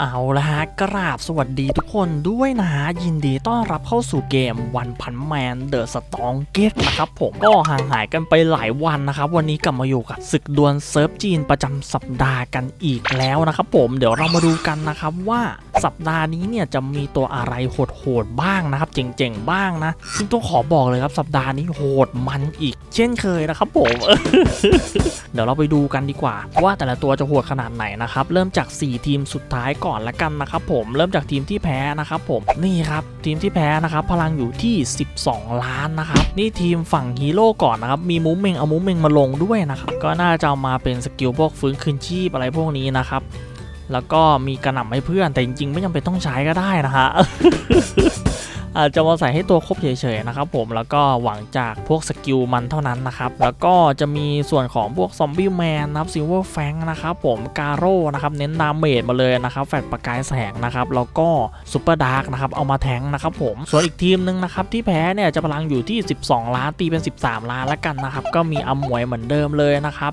เอาละฮะกราบสวัสดีทุกคนด้วยนะฮะยินดีต้อนรับเข้าสู่เกมวันพันแมนเดอะสตองเกตนะครับผมก็ห่างหายกันไปหลายวันนะครับ วันนี้กลับมาอยู่กับศึกดวลเซิร์ฟจีนประจำสัปดาห์กันอีกแล้วนะครับผมเดี๋ยวเรามาดูกันนะครับว่าสัปดาห์นี้เนี่ยจะมีตัวอะไรโหดๆบ้างนะครับ เจ๋งๆบ้างนะ ซึ่งต้องขอบอกเลยครับสัปดาห์นี้โหดมันอีก เช่นเคยนะครับผมเดี๋ยวเราไปดูกันดีกว่า ว่าแต่ละตัวจะโหดขนาดไหนนะครับเริ่มจาก 4 ทีมสุดท้ายก่อนละกันนะครับผมเริ่มจากทีมที่แพ้นะครับผมนี่ครับทีมที่แพ้นะครับพลังอยู่ที่ 12 ล้านนะครับนี่ทีมฝั่งฮีโร่ก่อนนะครับมีมูเมงเอามูเมงมาลงด้วยนะครับก็น่าจะามาเป็นสกิลพวกฟื้นคืนชีพอะไรพวกนี้นะครับแล้วก็มีกระหน่ำให้เพื่อนแต่จริงๆ ไม่จำเป็นต้องใช้ก็ได้นะฮะ อาจจะมาใส่ให้ตัวครบเฉยๆนะครับผมแล้วก็หวังจากพวกสกิลมันเท่านั้นนะครับแล้วก็จะมีส่วนของพวกซอมบี้แมนนะครับซิลเวอร์แฟงนะครับผมกาโร่นะครับเน้นดาเมจมาเลยนะครับแฟลชประกายแสงนะครับแล้วก็ซูเปอร์ดาร์กนะครับเอามาแทงนะครับผมส่วนอีกทีมหนึ่งนะครับที่แพ้เนี่ยจะพลังอยู่ที่ 12 ล้านตีเป็น 13 ล้านแล้วกันนะครับก็มีอมวยเหมือนเดิมเลยนะครับ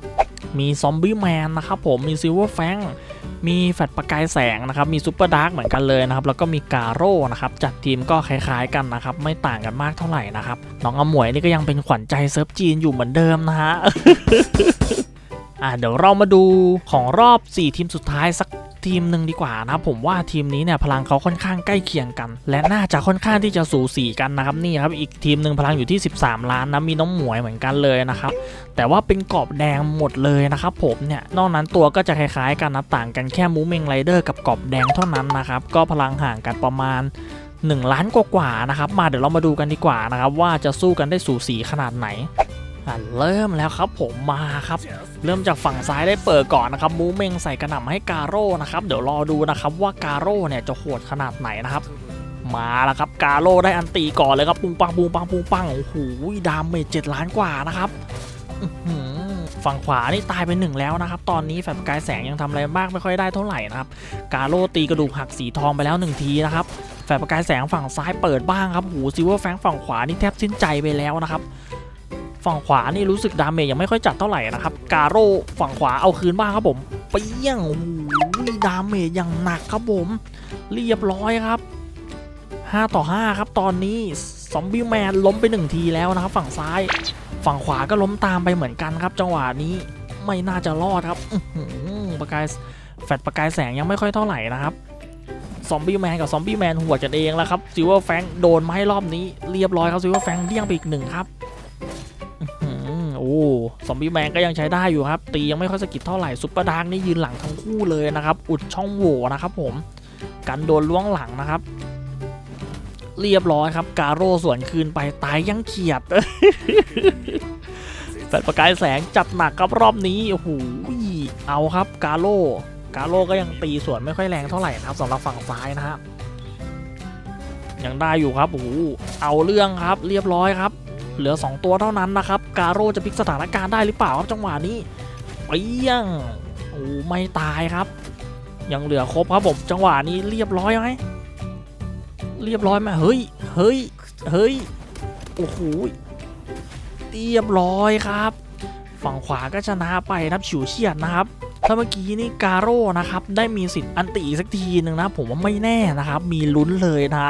มีซอมบี้แมนนะครับผมมีซิลเวอร์แฟง มีแฟลชประกายแสงนะครับ มีซูเปอร์ดาร์กเหมือนกันเลยนะครับ แล้วก็มีกาโร่นะครับ จัดทีมก็คล้ายๆกันนะครับ ไม่ต่างกันมากเท่าไหร่นะครับ น้องอมวยนี่ก็ยังเป็นขวัญใจเซิร์ฟจีนอยู่เหมือนเดิมนะฮะอ่าเดี๋ยวเรามาดูของรอบ 4 ทีมสุดท้ายสัก ทีมหนึ่งดีกว่านะครับผมว่าทีมนี้เนี่ยพลังเขาค่อนข้างใกล้เคียงกัน และน่าจะค่อนข้างที่จะสูสีกันนะครับนี่ครับอีกทีมหนึ่งพลังอยู่ที่ 13 ล้านนะมีน้องหมวยเหมือนกันเลยนะครับแต่ว่าเป็นกรอบแดงหมดเลยนะครับผมเนี่ยนอกนั้นตัวก็จะคล้ายๆกันนะต่างกันแค่มูเมงไรเดอร์กับกรอบแดงเท่านั้นนะครับก็พลังห่างกันประมาณ1ล้านกว่าๆนะครับ มาเดี๋ยวเรามาดูกันดีกว่านะครับ ว่าจะสู้กันได้สูสีขนาดไหน เริ่มแล้วครับผมมาครับ เริ่มจากฝั่งซ้ายได้เปิดก่อนนะครับมูเมงใส่กระหน่ำให้กาโร่นะครับเดี๋ยวรอดูนะครับว่ากาโร่เนี่ยจะโหดขนาดไหนนะครับ มาแล้วครับกาโร่ได้อันตีก่อนเลยครับปุงปังปุงปังปุงปังโอ้โหดามเมจเจ็ดล้านกว่านะครับฝั่งขวานี่ตายไปหนึ่งแล้วนะครับ ตอนนี้แฟลชประกายแสงยังทำอะไรมากไม่ค่อยได้เท่าไหร่นะครับ กาโร่ตีกระดูกหักสีทองไปแล้วหนึ่งทีนะครับ แฟลชประกายแสงฝั่งซ้ายเปิดบ้างครับ หูซิลเวอร์แฟงฝั่งขวานี่แทบสิ้นใจไปแล้วนะครับ ฝั่งขวานี่รู้สึกดาเมจยังไม่ค่อยจัดเท่าไหร่นะครับ กาโร่ฝั่งขวาเอาคืนบ้างครับผมเปี้ยงโอ้โหดาเมจอย่างหนักครับผม เรียบร้อยครับ 5 ต่อ 5 ครับตอนนี้ซอมบี้แมนล้มไป 1 ทีแล้วนะครับ ฝั่งซ้าย ฝั่งขวาก็ล้มตามไปเหมือนกันครับ จังหวะนี้ไม่น่าจะรอดครับประกายแฟลชประกายแสงยังไม่ค่อยเท่าไหร่นะครับซอมบี้แมนกับซอมบี้แมนหัวกันเองแล้วครับซิลเวอร์แฟงโดนไม้รอบนี้เรียบร้อยครับซิลเวอร์แฟงเดี้ยงไปอีกหนึ่งครับ ซอมบี้แมนก็ยังใช้ได้อยู่ครับ ตียังไม่ค่อยสะกิดเท่าไหร่ซุปเปอร์ดาร์กนี่ยืนหลังทั้งคู่เลยนะครับ อุดช่องโหว่นะครับผม กันโดนล้วงหลังนะครับ เรียบร้อยครับ กาโร่สวนคืนไปตายยังเขียดแฟลชประกายแสงจัดหนักครับรอบนี้โอ้โหเอาครับกาโร่กาโร่ก็ยังตีสวนไม่ค่อยแรงเท่าไหร่นะครับสำหรับฝั่งซ้ายนะฮะยังได้อยู่ครับโอ้โหเอาเรื่องครับ เรียบร้อยครับ เหลือ 2 ตัวเท่านั้นนะครับ กาโร่จะพลิกสถานการณ์ได้หรือเปล่าครับจังหวะนี้เปี้ยงโอ้ไม่ตายครับ ยังเหลือครบครับผมจังหวะนี้เรียบร้อยไหมเรียบร้อยไหมเฮ้ยเฮ้ยเฮ้ยโอ้โหเรียบร้อยครับ ฝั่งขวาก็ชนะไปนะครับฉิวเฉียดนะครับถ้าเมื่อกี้นี่กาโร่นะครับ ได้มีสิทธิ์อันติอีสักทีหนึ่งนะ ผมว่าไม่แน่นะครับ มีลุ้นเลยนะ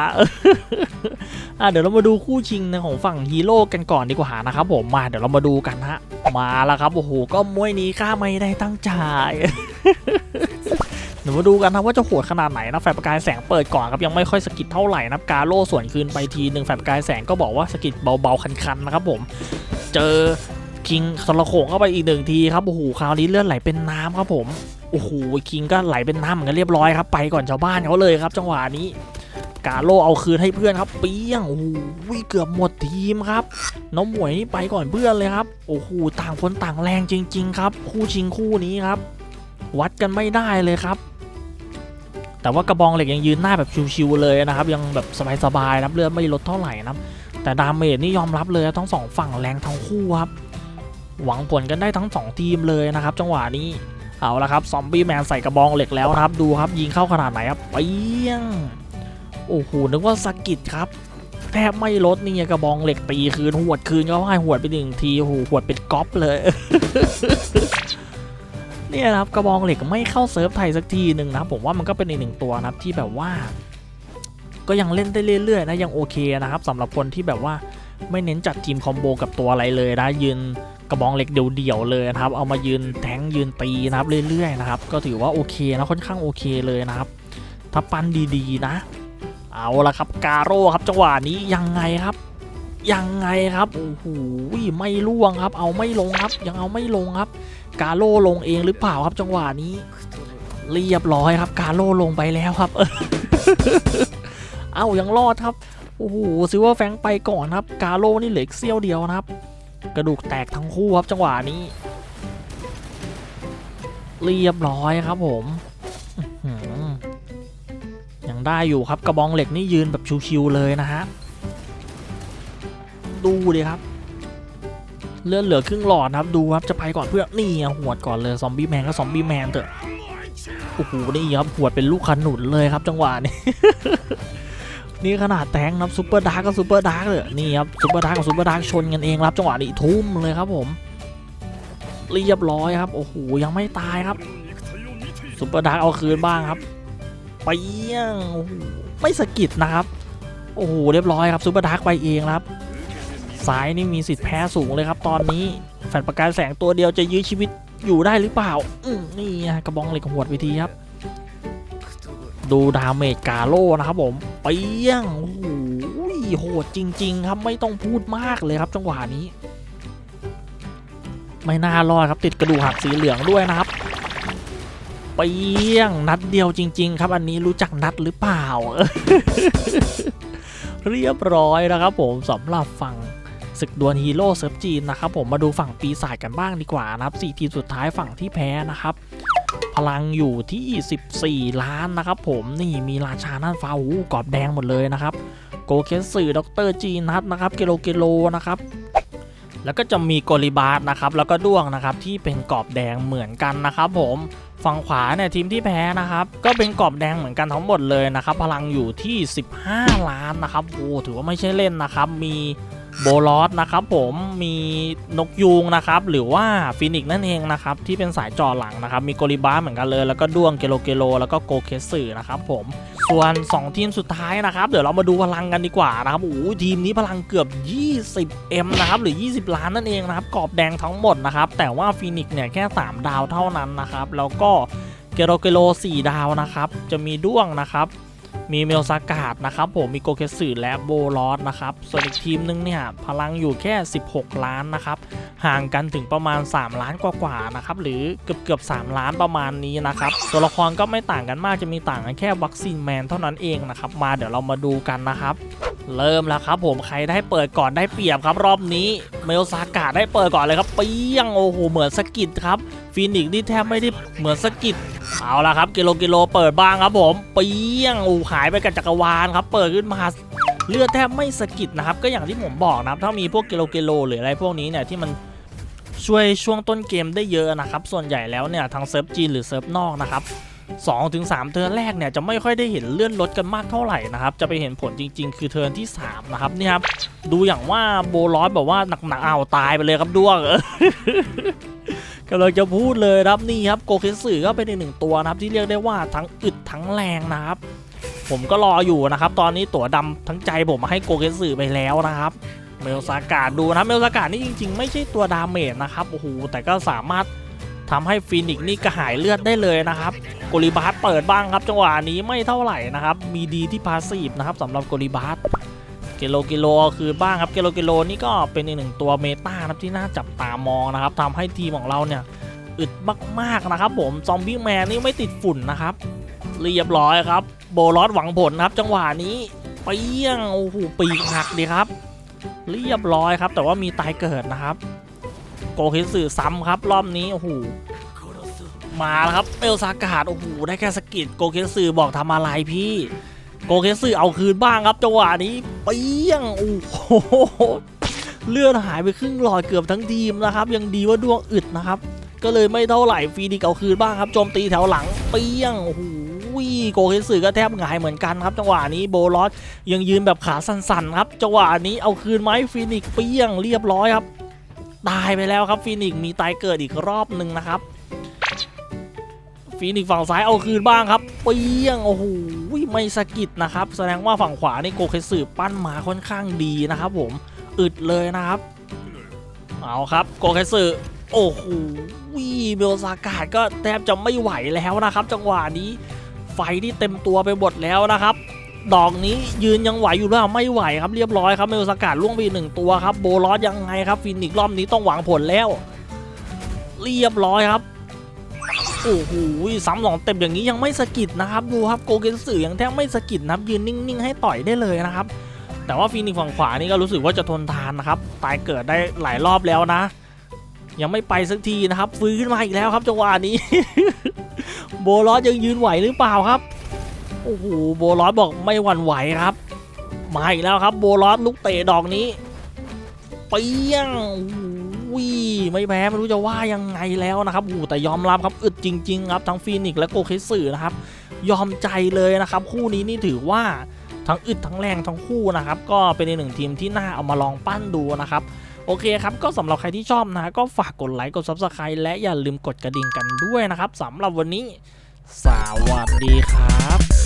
อะเดี๋ยวเรามาดูคู่ชิงในของฝั่งฮีโร่กันก่อนดีกว่านะครับผมมาเดี๋ยวเรามาดูกันฮะมาแล้วครับโอ้โหก็มวยนี้ข้าไม่ได้ตั้งใจเดี๋ยวมาดูกันนะว่าจะโหดขนาดไหนนะแฟลชประกายแสงเปิดก่อนครับยังไม่ค่อยสะกิดเท่าไหร่นับกาโร่ส่วนคืนไปทีหนึ่งแฟลชประกายแสงก็บอกว่าสะกิดเบาๆคันๆนะครับผมเจอคิงสละโขงเข้าไปอีกหนึ่งทีครับโอ้โหคราวนี้เลือดไหลเป็นน้ำครับผมโอ้โหคิงก็ไหลเป็นน้ำเหมือนกันเรียบร้อยครับไปก่อนชาวบ้านเขาเลยครับ จังหวะนี้ กาโรเอาคืนให้เพื่อนครับเปี้ยงโอ้โหเกือบหมดทีมครับ น้องหมวยนี่ไปก่อนเพื่อนเลยครับโอ้โหต่างคนต่างแรงจริง ๆ ครับ คู่ชิงคู่นี้ครับ วัดกันไม่ได้เลยครับ แต่ว่ากระบองเหล็กยังยืนหน้าแบบชิวๆเลยนะครับ ยังแบบสบายๆนะครับเลือดไม่ลดเท่าไหร่นะแต่ดาเมจนี่ยอมรับเลยทั้งสองฝั่งแรงทั้งคู่ครับ หวังผลกันได้ทั้งสองทีมเลยนะครับ จังหวะนี้เอาละครับซอมบี้แมนใส่กระบองเหล็กแล้วนะครับ ดูครับยิงเข้าขนาดไหนครับเปี้ยง โอ้โหนึกว่าสะกิดครับแทบไม่ลดนี่กระบองเหล็กตีคืนหวดคืนก็ให้หวดไปหนึ่งทีโอ้โหหวดเป็นก๊อปเลย เนี่ยครับกระบองเหล็กไม่เข้าเซิร์ฟไทยสักทีหนึ่งนะผมว่ามันก็เป็นอีกหนึ่งตัวนะครับที่แบบว่า ก็ยังเล่นได้เรื่อยๆนะยังโอเคนะครับสำหรับคนที่แบบว่าไม่เน้นจัดทีมคอมโบกับตัวอะไรเลยนะยืนกระบองเหล็กเดี่ยวๆเลยนะครับ เอามายืนแทงยืนตีนะครับเรื่อยๆนะครับก็ถือว่าโอเคนะค่อนข้างโอเคเลยนะครับถ้าปั้นดีๆนะ เอาละครับกาโร่ครับจังหวะนี้ยังไงครับ ยังไงครับโอ้โหไม่ล่วงครับ เอาไม่ลงครับ ยังเอาไม่ลงครับ กาโร่ลงเองหรือเปล่าครับจังหวะนี้ เรียบร้อยครับ กาโร่ลงไปแล้วครับ เอ้ายังรอดครับโอ้โหซิลเวอร์แฟงไปก่อนครับ กาโร่นี่เหลืออีกเสี้ยวเดียวนะครับ กระดูกแตกทั้งคู่ครับจังหวะนี้ เรียบร้อยครับผม ได้อยู่ครับกระบองเหล็กนี่ยืนแบบชิวๆเลยนะฮะดูดิครับ เลือดเหลือครึ่งหลอดนะครับดูครับจะไปก่อนเพื่อนนี่อะหวดก่อนเลยซอมบี้แมนก็ซอมบี้แมนเถอะโอ้โหนี่ครับหวดเป็นลูกขนุนเลยครับ จังหวะนี้นี่ขนาดแทงนะครับซูเปอร์ดาร์กกับซูเปอร์ดาร์กเลยนี่ครับซูเปอร์ดาร์กกับซูเปอร์ดาร์กชนกันเองครับ จังหวะนี้ทุ่มเลยครับผมเรียบร้อยครับโอ้โหยังไม่ตายครับซูเปอร์ดาร์กเอาคืนบ้างครับ ไปเยี่ยงไม่สะกิดนะครับ โอ้โห เรียบร้อยครับซูเปอร์ดาร์กไปเองครับซ้ายนี่มีสิทธิ์แพ้สูงเลยครับ ตอนนี้แฟนประกายแสงตัวเดียวจะยื้อชีวิตอยู่ได้หรือเปล่า อืนี่กระบองเหล็กหวดวิธีครับ ดูดาเมจกาโลนะครับผมเปี้ยงโอ้โหโหดจริง ๆ ครับไม่ต้องพูดมากเลยครับ จังหวะนี้ ไม่น่ารอดครับติดกระดูกหักสีเหลืองด้วยนะครับ เปี้ยงนัดเดียวจริง ๆ ครับ อันนี้รู้จักนัดหรือเปล่า เรียบร้อยนะครับผมสำหรับฝั่งศึกดวลฮีโร่เซิร์ฟจีนนะครับผมมาดูฝั่งปีศาจกันบ้างดีกว่านะครับ4ทีมสุดท้ายฝั่งที่แพ้นะครับ พลังอยู่ที่ 14 ล้านนะครับผมนี่มีราชาน่านฟ้าหูกรอบแดงหมดเลยนะครับ โกเคสึด็อกเตอร์จีนัทนะครับเกโลเกโลนะครับแล้วก็จะมีโกลิบาร์นะครับแล้วก็ด้วงนะครับที่เป็นกรอบแดงเหมือนกันนะครับผม ฝั่งขวาเนี่ยทีมที่แพ้นะครับ ก็เป็นกรอบแดงเหมือนกันทั้งหมดเลยนะครับ พลังอยู่ที่ 15 ล้านนะครับโอ้ถือว่าไม่ใช่เล่นนะครับ มีโบลอสนะครับผมมีนกยูงนะครับหรือว่าฟินิกซ์นั่นเองนะครับที่เป็นสายจ่อหลังนะครับมีโกลิบาร์เหมือนกันเลย แล้วก็ด้วงเกโลเกโลแล้วก็โกเคสึนะครับผม ส่วน 2 ทีมสุดท้ายนะครับ เดี๋ยวเรามาดูพลังกันดีกว่านะครับโอ้ทีมนี้พลังเกือบ 20M นะครับหรือ 20 ล้านนั่นเองนะครับกรอบแดงทั้งหมดนะครับแต่ว่าฟีนิกซ์เนี่ยแค่ 3 ดาวเท่านั้นนะครับแล้วก็เกโรเกโล 4 ดาวนะครับจะมีด้วงนะครับ มีเมลซากาดนะครับผมมีโกเคสึและโบลอสนะครับส่วนอีกทีมนึงเนี่ยพลังอยู่แค่ 16 ล้านนะครับห่างกันถึงประมาณ 3 ล้านกว่าๆนะครับหรือเกือบเกือบ3ล้านประมาณนี้นะครับตัวละครก็ไม่ต่างกันมากจะมีต่างกันแค่วัคซีนแมนเท่านั้นเองนะครับมาเดี๋ยวเรามาดูกันนะครับเริ่มแล้วครับผมใครได้เปิดก่อนได้เปรียบครับ รอบนี้เมลซากาได้เปิดก่อนเลยครับเปี้ยงโอ้โหเหมือนสกิดครับฟีนิกซ์นี่แทบไม่ได้เหมือนสกิดเอาละครับกิโลกิโลเปิดบ้างครับผมเปี้ยงโอูหายไปกับจักรวาลครับ เปิดขึ้นมาเลือดแทบไม่สะกิดนะครับ ก็อย่างที่ผมบอกนะครับ ถ้ามีพวกกิโลกิโลหรืออะไรพวกนี้เนี่ยที่มันช่วยช่วงต้นเกมได้เยอะนะครับ ส่วนใหญ่แล้วเนี่ยทางเซิร์ฟจีนหรือเซิร์ฟนอกนะครับ2ถึง3เทิร์นแรกเนี่ยจะไม่ค่อยได้เห็นเลื่อนลดกันมากเท่าไหร่นะครับจะไปเห็นผลจริง ๆ คือเทิร์นที่3นะครับนี่ครับดูอย่างว่าโบลอสแบบว่าหนักๆอ้าวตายไปเลยครับด้วงกำลังจะพูดเลยครับนี่ครับโกเคสึก็เป็นอีกหนึ่งตัวนะครับที่เรียกได้ว่าทั้งอึดทั้งแรงนะครับ ผมก็รออยู่นะครับ ตอนนี้ตั๋วดำทั้งใจผมมาให้โกเคสึไปแล้วนะครับเมลซากาดดูนะเมลซากาดนี่จริง ๆ ไม่ใช่ตัวดาเมจนะครับโอ้โหแต่ก็สามารถทำให้ฟีนิกซ์นี่กระหายเลือดได้เลยนะครับโกลิบาสเปิดบ้างครับจังหวะนี้ไม่เท่าไหร่นะครับ มีดีที่พาสีฟนะครับสำหรับโกลิบาสเกโลกิโลคือบ้างครับเกโลกิโลนี่ก็เป็นอีกหนึ่งตัวเมตานะครับที่น่าจับตามองนะครับทำให้ทีมของเราเนี่ยอึดมากๆนะครับผมซอมบี้แมนนี่ไม่ติดฝุ่นนะครับ เรียบร้อยครับ โบลอสหวังผลครับ จังหวะนี้เปี้ยงโอ้โหปีกหักดีครับ เรียบร้อยครับ แต่ว่ามีตายเกิดนะครับ โกเคสึซ้ำครับ รอบนี้โอ้โหมาแล้วครับเอลซากาดโอ้โหได้แค่สกิดโกเคสึบอกทำอะไรพี่ โกเคสึเอาคืนบ้างครับจังหวะนี้เปี้ยงโอ้โหเลือดหายไปครึ่งหลอดเกือบทั้งทีมนะครับ ยังดีว่าดวงอึดนะครับ ก็เลยไม่เท่าไหร่ฟีนิกเอาคืนบ้างครับโจมตีแถวหลังเปี้ยงโอ้โห โกเคสึก็แทบหงายเหมือนกันครับ จังหวะนี้โบลอสยังยืนแบบขาสั่นๆครับ จังหวะนี้เอาคืนไหมฟีนิกซ์เปี้ยงเรียบร้อยครับ ตายไปแล้วครับฟีนิกซ์มีตายเกิดอีกรอบหนึ่งนะครับฟีนิกซ์ฝั่งซ้ายเอาคืนบ้างครับเปี้ยงโอ้โหไม่สะกิดนะครับ แสดงว่าฝั่งขวานี่โกเคสึปั้นมาค่อนข้างดีนะครับผมอึดเลยนะครับ เอาครับโกเคสึโอ้โหวีเบลซากาดก็แทบจะไม่ไหวแล้วนะครับ จังหวะนี้ ไฟที่เต็มตัวไปหมดแล้วนะครับ ดอกนี้ยืนยังไหวอยู่หรือเปล่าไม่ไหวครับเรียบร้อยครับเมลสกัดล่วงไปหนึ่งตัวครับโบลอสยังไงครับฟินิกซ์รอบนี้ต้องหวังผลแล้ว เรียบร้อยครับโอ้โหซ้ำสองเต็มอย่างนี้ยังไม่สะกิดนะครับดูครับโกเกนสึยังแทบไม่สะกิดนะครับยืนนิ่งๆให้ต่อยได้เลยนะครับ แต่ว่าฟินิกซ์ฝั่งขวานี่ก็รู้สึกว่าจะทนทานนะครับตายเกิดได้หลายรอบแล้วนะ ยังไม่ไปสักทีนะครับ ฟื้นมาอีกแล้วครับจังหวะนี้ โบลอสยังยืนไหวหรือเปล่าครับ โอ้โห โบลอสบอกไม่หวั่นไหวครับ มาอีกแล้วครับ โบลอสลูกเตะดอกนี้เปี้ยงวิไม่แพ้ไม่รู้จะว่ายังไงแล้วนะครับโอ้แต่ยอมรับครับอึดจริง ๆ ครับทั้งฟีนิกซ์และโกเคสึนะครับ ยอมใจเลยนะครับ คู่นี้นี่ถือว่าทั้งอึดทั้งแรงทั้งคู่นะครับ ก็เป็นอีกหนึ่งทีมที่น่าเอามาลองปั้นดูนะครับ โอเคครับ ก็สำหรับใครที่ชอบนะก็ฝากกดไลค์กด Subscribe และอย่าลืมกดกระดิ่งกันด้วยนะครับสำหรับวันนี้ สวัสดีครับ